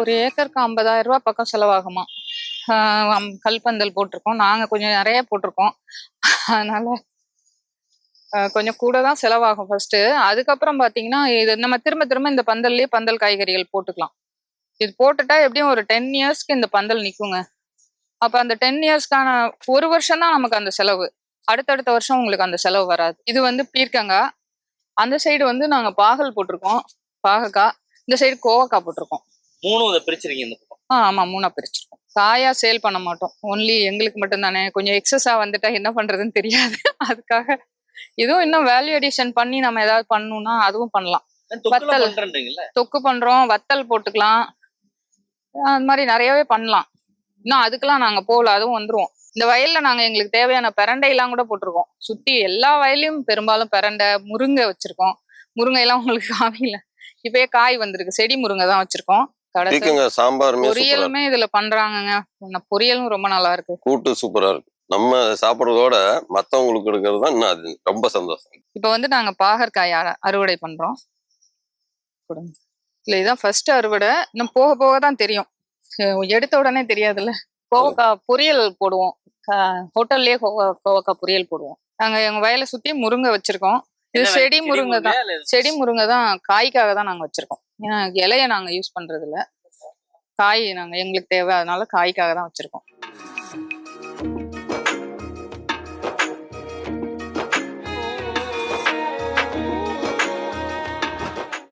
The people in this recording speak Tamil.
ஒரு ஏக்கருக்கு ஐம்பதாயிரம் ரூபாய் பக்கம் செலவாகுமா. கல்பந்தல் போட்டிருக்கோம். நாங்க கொஞ்சம் நிறைய போட்டிருக்கோம். அதனால கொஞ்சம் கூட தான் செலவாகும் ஃபர்ஸ்ட் அதுக்கப்புறம் பாத்தீங்கன்னா இது நம்ம திரும்ப திரும்ப இந்த பந்தல்லையே பந்தல் காய்கறிகள் போட்டுக்கலாம். இது போட்டுட்டா எப்படியும் ஒரு டென் இயர்ஸ்க்கு இந்த பந்தல் நிக்குங்க. அப்போ அந்த டென் இயர்ஸ்க்கான ஒரு வருஷம் தான் நமக்கு அந்த செலவு. அடுத்தடுத்த வருஷம் உங்களுக்கு அந்த செலவு வராது. இது வந்து பீர்க்கங்காய் அந்த சைடு வந்து நாங்க பாகல் போட்டிருக்கோம். பாகக்காய் இந்த சைடு கோவக்காய் போட்டிருக்கோம். மூணும் இதை பிரிச்சிருக்கீங்க இந்த பக்கம். ஆ ஆமா மூணா பிரிச்சிருக்கோம். காயா சேல் பண்ண மாட்டோம். ஒன்லி எங்களுக்கு மட்டும்தானே? கொஞ்சம் எக்ஸஸா வந்துட்டா என்ன பண்றதுன்னு தெரியாது. அதுக்காக இதுவும் இன்னும் வேல்யூ அடிஷன் பண்ணி நம்ம ஏதாவது பண்ணணும்னா அதுவும் பண்ணலாம். வத்தல். தொக்கு பண்றோம் வத்தல் போட்டுக்கலாம். அது மாதிரி நிறையவே பண்ணலாம். இன்னும் அதுக்கெல்லாம் நாங்க போகல அதுவும் வந்துருவோம். இந்த வயல்ல நாங்க எங்களுக்கு தேவையான பிரண்டை எல்லாம் கூட போட்டிருக்கோம். சுத்தி எல்லா வயலையும் பெரும்பாலும் பிரண்டை முருங்கை வச்சிருக்கோம். முருங்கை எல்லாம் உங்களுக்கு காமிக்கல இப்பயே காய் வந்திருக்கு. செடி முருங்கை தான் வச்சிருக்கோம். கடைசி பீக்கங்க சாம்பாருமே பொரியலுமே இதுல பண்றாங்கங்க. பொரியலும் ரொம்ப நல்லா இருக்கு. கூட்டு சூப்பரா இருக்கு. நம்ம சாப்பிடுறதோட மத்தவங்களுக்கு கொடுக்கறது தான் இன்னும் அது ரொம்ப சந்தோஷம். இப்போ வந்து நாங்க பாகற்காய் அறுவடை பண்றோம். கொடுங்க. இல்ல இதான் ஃபர்ஸ்ட் அறுவடை. இன்னும் போக போக தான் தெரியும். எடுத்த உடனே தெரியாதுல்ல. கோவக்காய் பொரியல் போடுவோம். ஹோட்டல்லயே கோவக்காய் பொரியல் போடுவோம். நாங்க எங்க வயலை சுத்தி முருங்கை வச்சிருக்கோம். இது செடி முருங்கை தான். செடி முருங்கை தான். காய்க்காக தான் நாங்க வச்சிருக்கோம். இலைய நாங்க யூஸ் பண்றது இல்ல காய் நாங்க எங்களுக்கு தேவை அதனால காய்க்காக தான் வச்சிருக்கோம்.